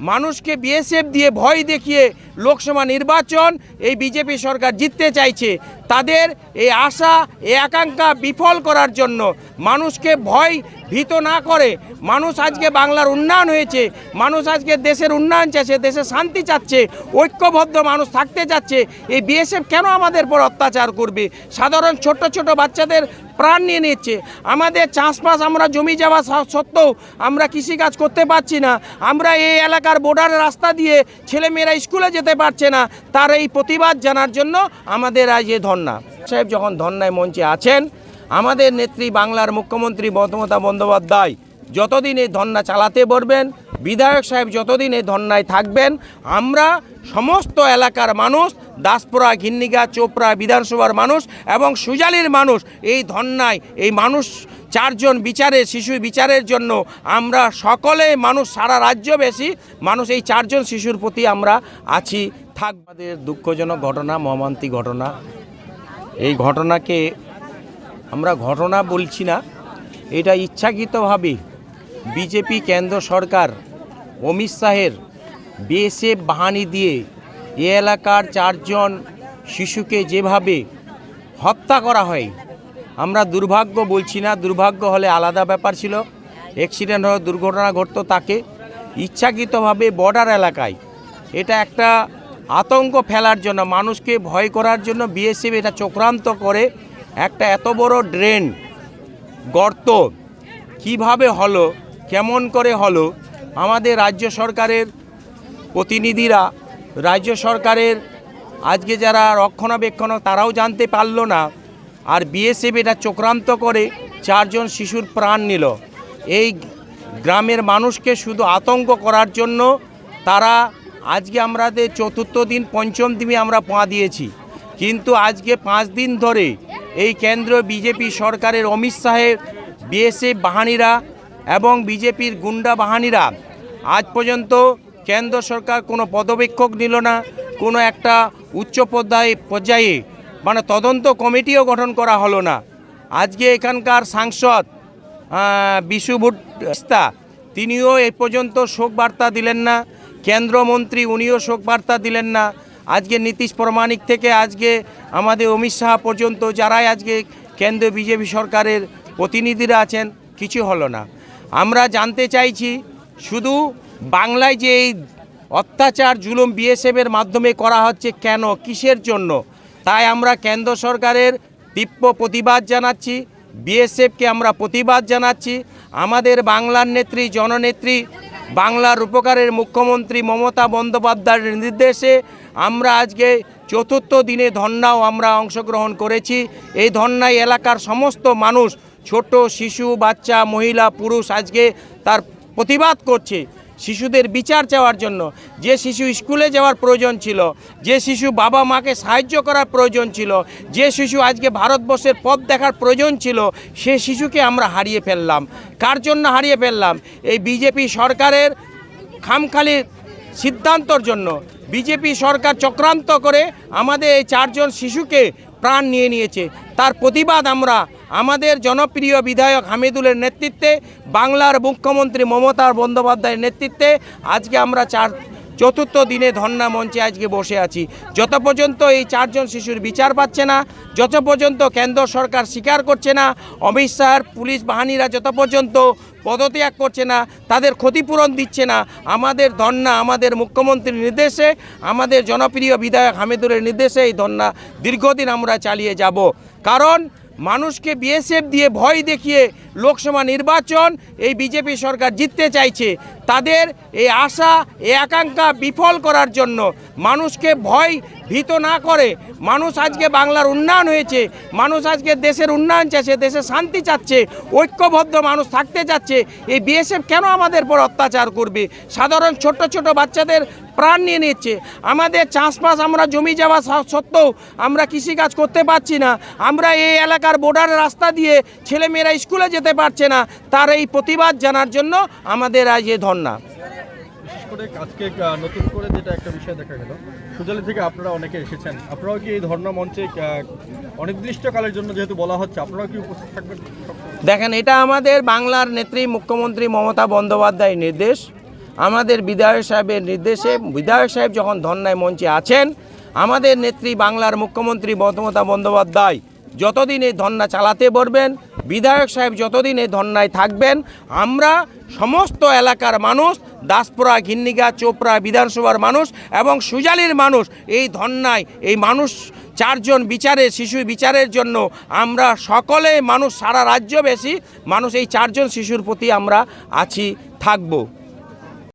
মানুষকে বিএসএফ দিয়ে ভয় দেখিয়ে লোকসভা নির্বাচন এই বিজেপি সরকার জিততে চাইছে। তাদের এই আশা, এই আকাঙ্ক্ষা বিফল করার জন্য মানুষকে ভয় ভীত না করে। মানুষ আজকে বাংলার উন্নয়ন হয়েছে, মানুষ আজকে দেশের উন্নয়ন চাচ্ছে দেশে শান্তি চাচ্ছে, ঐক্যবদ্ধ মানুষ থাকতে চাচ্ছে। এই বিএসএফ কেন আমাদের উপর অত্যাচার করবে? সাধারণ ছোট ছোট বাচ্চাদের প্রাণ নিয়ে নিচ্ছে। আমাদের চাষবাস আমরা জমি যাওয়া সত্ত্বেও আমরা কৃষিকাজ করতে পারছি না। আমরা এই এলাকার বর্ডার রাস্তা দিয়ে ছেলেমেয়েরা স্কুলে যেতে পারছে না। তার এই প্রতিবাদ জানার জন্য আমাদের আজ এ ধর্না সাহেব যখন ধর্নায় মঞ্চে আছেন, আমাদের নেত্রী বাংলার মুখ্যমন্ত্রী মমতা বন্দ্যোপাধ্যায় যতদিন এই ধর্না চালাতে পারবেন বিধায়ক সাহেব যতদিন এই ধর্নায় থাকবেন, আমরা সমস্ত এলাকার মানুষ দাসপুরা, ঘিন্নিগা, চোপড়া বিধানসভার মানুষ এবং সুজালির মানুষ। এই ধন্যায় এই মানুষ চারজন বিচারে, শিশু বিচারের জন্য আমরা সকলে মানুষ, সারা রাজ্য বেশি মানুষ এই চারজন শিশুর প্রতি আমরা আছি। থাক, আমাদের দুঃখজনক ঘটনা, মর্মান্তিক ঘটনা। এই ঘটনাকে আমরা ঘটনা বলছি না। এটা ইচ্ছাকৃতভাবে বিজেপি, কেন্দ্র সরকার, অমিত শাহের বিএসএফ বাহানি দিয়ে এ এলাকার চারজন শিশুকে যেভাবে হত্যা করা হয়, আমরা দুর্ভাগ্য বলছি না, দুর্ভাগ্য হলে আলাদা ব্যাপার ছিল। অ্যাক্সিডেন্ট হয়ে দুর্ঘটনা ঘটতো তাকে। ইচ্ছাকৃতভাবে বর্ডার এলাকায়। এটা একটা আতঙ্ক ফেলার জন্য, মানুষকে ভয় করার জন্য বিএসএফ এটা চক্রান্ত করে। একটা এত বড় ড্রেন গর্ত, কীভাবে হলো, কেমন করে হলো, আমাদের রাজ্য সরকারের প্রতিনিধিরা রাজ্য সরকারের আজকে যারা রক্ষণাবেক্ষণ, তারাও জানতে পারল না। আর বিএসএফ এটা চক্রান্ত করে চারজন শিশুর প্রাণ নিল। এই গ্রামের মানুষকে শুধু আতঙ্ক করার জন্য তারা আজকে আমাদের চতুর্থ দিন, পঞ্চম দিনে আমরা পা দিয়েছি। কিন্তু আজকে পাঁচ দিন ধরে এই কেন্দ্র বিজেপি সরকারের অমিত শাহের বিএসএফ বাহিনীরা এবং বিজেপির গুন্ডা বাহিনীরা আজ পর্যন্ত কেন্দ্র সরকার কোনো পদবেক্ষক নিল না, কোনো একটা উচ্চ পর্যায়ে পর্যায়ে মানে তদন্ত কমিটিও গঠন করা হলো না। আজকে এখানকার সাংসদ বিশু তিনিও এ পর্যন্ত শোক বার্তা দিলেন না। কেন্দ্রমন্ত্রী, উনিও শোক বার্তা দিলেন না। আজকে নীতিশ প্রমাণিক থেকে আজকে আমাদের অমিত শাহ পর্যন্ত যারাই আজকে কেন্দ্রীয় বিজেপি সরকারের প্রতিনিধিরা আছেন, কিছু হলো না। আমরা জানতে চাইছি, শুধু বাংলায় যে এই অত্যাচার জুলুম বিএসএফের মাধ্যমে করা হচ্ছে কেন, কিসের জন্য? তাই আমরা কেন্দ্র সরকারের তীব্র প্রতিবাদ জানাচ্ছি বিএসএফকে আমরা প্রতিবাদ জানাচ্ছি। আমাদের বাংলার নেত্রী, জননেত্রী, বাংলার উপকারের মুখ্যমন্ত্রী মমতা বন্দ্যোপাধ্যায়ের নির্দেশে আমরা আজকে চতুর্থ দিনে ধর্নাও আমরা অংশগ্রহণ করেছি। এই ধর্নায় এলাকার সমস্ত মানুষ, ছোট, শিশু, বাচ্চা, মহিলা, পুরুষ আজকে তার প্রতিবাদ করছে। শিশুদের বিচার চাওয়ার জন্য। যে শিশু স্কুলে যাওয়ার প্রয়োজন ছিল, যে শিশু বাবা মাকে সাহায্য করার প্রয়োজন ছিল, যে শিশু আজকে ভারতবর্ষের পথ দেখার প্রয়োজন ছিল, সে শিশুকে আমরা হারিয়ে ফেললাম। কার জন্য হারিয়ে ফেললাম? এই বিজেপি সরকারের খামখালি সিদ্ধান্তর জন্য। বিজেপি সরকার চক্রান্ত করে আমাদের এই চারজন শিশুকে প্রাণ নিয়ে নিয়েছে। তার প্রতিবাদ আমরা আমাদের জনপ্রিয় বিধায়ক হামিদুলের নেতৃত্বে বাংলার মুখ্যমন্ত্রী মমতা বন্দ্যোপাধ্যায়ের নেতৃত্বে আজকে আমরা চার, চতুর্থ দিনে ধর্না মঞ্চে আজকে বসে আছি। যত পর্যন্ত এই চারজন শিশুর বিচার পাচ্ছে না, যত পর্যন্ত কেন্দ্র সরকার স্বীকার করছে না, অমিত শাহের পুলিশ বাহিনীরা যত পর্যন্ত পদত্যাগ করছে না, তাদের ক্ষতিপূরণ দিচ্ছে না, আমাদের ধর্না আমাদের মুখ্যমন্ত্রীর নির্দেশে, আমাদের জনপ্রিয় বিধায়ক হামিদুলের নির্দেশে এই ধর্না দীর্ঘদিন আমরা চালিয়ে যাব। কারণ মানুষকে বিএসএফ দিয়ে ভয় দেখিয়ে লোকসভা নির্বাচন এই বিজেপি সরকার জিততে চাইছে। তাদের এই আশা, এই আকাঙ্ক্ষা বিফল করার জন্য মানুষকে ভয় ভীত না করে। মানুষ আজকে বাংলার উন্নয়ন হয়েছে, মানুষ আজকে দেশের উন্নয়ন চাইছে, দেশে শান্তি চাচ্ছে, ঐক্যবদ্ধ মানুষ থাকতে চাচ্ছে। এই বিএসএফ কেন আমাদের উপর অত্যাচার করবে? সাধারণ ছোট ছোট বাচ্চাদের প্রাণ নিয়ে নিচ্ছে। আমাদের চাষবাস আমরা জমি যাওয়া সত্ত্বেও আমরা কৃষিকাজ করতে পারছি না। আমরা এই এলাকার বর্ডার রাস্তা দিয়ে ছেলেমেয়েরা স্কুলে যেতে পারছে না। তার এই প্রতিবাদ জানার জন্য আমাদের আজ এই ধর্না বিশেষ করে আজকে নতুন করে যেটা একটা বিষয় দেখা গেল সুজালি থেকে আপনারা অনেকে এসেছেন। আপনারাও কি এই ধর্ণা মঞ্চে অনির্দিষ্টকালের জন্য যেহেতু বলা হচ্ছে আপনারাও কি উপস্থিত থাকবেন? দেখেন এটা আমাদের বাংলার নেত্রী মুখ্যমন্ত্রী মমতা বন্দ্যোপাধ্যায়ের নির্দেশ। আমাদের বিধায়ক সাহেবের নির্দেশে বিধায়ক সাহেব যখন ধর্নায় মঞ্চে আছেন আমাদের নেত্রী বাংলার মুখ্যমন্ত্রী মমতা বন্দ্যোপাধ্যায় যতদিন এই ধর্না চালাতে পারবেন, বিধায়ক সাহেব যতদিন এই ধর্নায় থাকবেন, আমরা সমস্ত এলাকার মানুষ, দাসপুরা, ঘিন্নিগা, চোপড়া বিধানসভার মানুষ এবং সুজালির মানুষ এই ধর্নায়, এই মানুষ চারজন বিচারে, শিশু বিচারের জন্য আমরা সকলে মানুষ, সারা রাজ্য বেশি মানুষ এই চারজন শিশুর প্রতি আমরা আছি, থাকব।